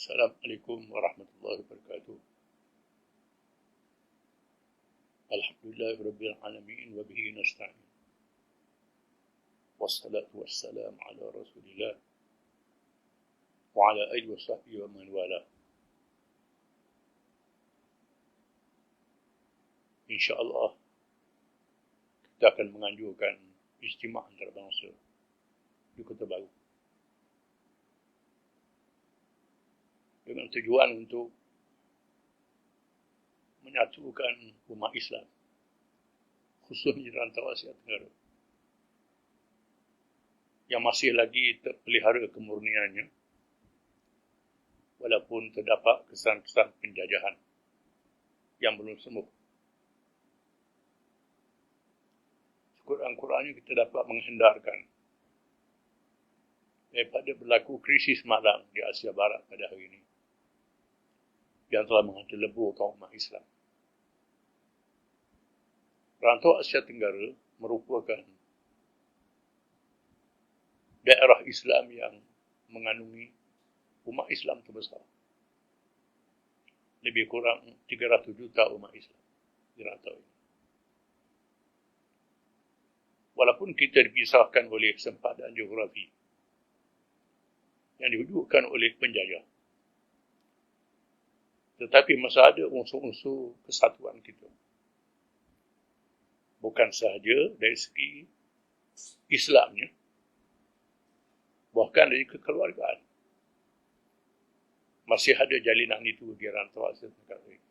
السلام عليكم ورحمة الله وبركاته. الحمد لله رب العالمين وبه نستعين. والصلاة والسلام على رسول الله وعلى آله وصحبه ومن والاه. إن شاء الله kita akan menganjurkan istimewa antarabangsa di Kota Baru. Dengan tujuan untuk menyatukan umat Islam khususnya di rantau Asia Tenggara yang masih lagi terpelihara kemurniannya walaupun terdapat kesan-kesan penjajahan yang belum sembuh. Sekurang-kurangnya kita dapat menghindarkan daripada berlaku krisis malang di Asia Barat pada hari ini yang telah menghantar lebur kaum umat Islam. Rantau Asia Tenggara merupakan daerah Islam yang mengandungi umat Islam terbesar. Lebih kurang 300 juta umat Islam di rantau ini. Walaupun kita dipisahkan oleh sempadan geografi yang diwujudkan oleh penjajah, tetapi masih ada unsur-unsur kesatuan kita. Bukan sahaja dari segi Islamnya, bahkan dari kekeluargaan. Masih ada jalinan itu di rantau Asia Tenggara ini.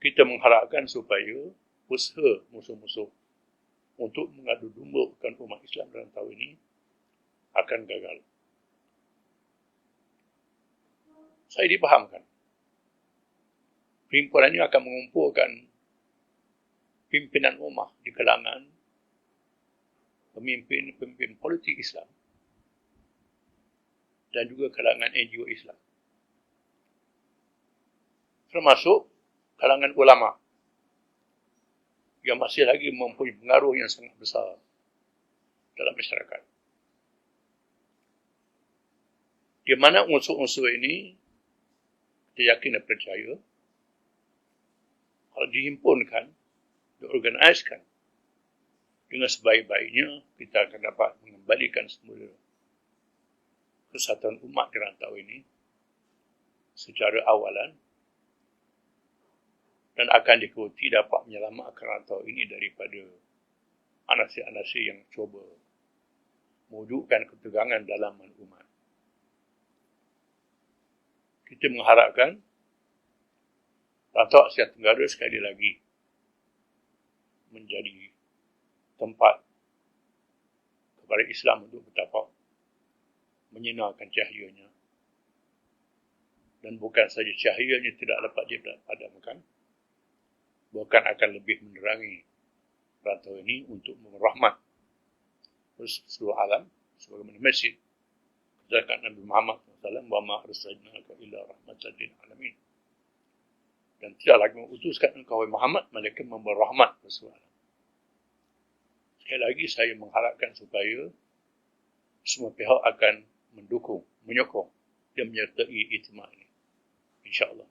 Kita mengharapkan supaya usaha musuh-musuh untuk mengadu dombakan umat Islam rantau ini akan gagal. Saya dipahamkan. Perhimpunan ini akan mengumpulkan pimpinan umat di kalangan pemimpin-pemimpin politik Islam dan juga kalangan NGO Islam. Termasuk kalangan ulama yang masih lagi mempunyai pengaruh yang sangat besar dalam masyarakat. Di mana unsur-unsur ini kita yakin dan percaya. Kalau dihimpunkan diorganiskan dengan sebaik-baiknya kita akan dapat mengembalikan semula kesatuan umat di rantau ini secara awalan dan akan diikuti dapat menyelamatkan rantau ini daripada anasi-anasi yang cuba mewujudkan ketegangan dalam umat kita mengharapkan Rantau Asia Tenggara sekali lagi menjadi tempat kepada Islam untuk betapa menyinarkan cahayanya. Dan bukan saja cahayanya tidak dapat dipadamkan, bahkan akan lebih menerangi rantau ini untuk merahmat seluruh alam sebagaimana masjid zakat Nabi Muhammad SAW wa ma arsalnaka illa rahmatan lil alamin dan tidak lagi mengutuskan engkau Muhammad melainkan membawa rahmat kepada Sekali lagi saya mengharapkan supaya semua pihak akan mendukung, menyokong dan menyertai ijtima ini. InsyaAllah.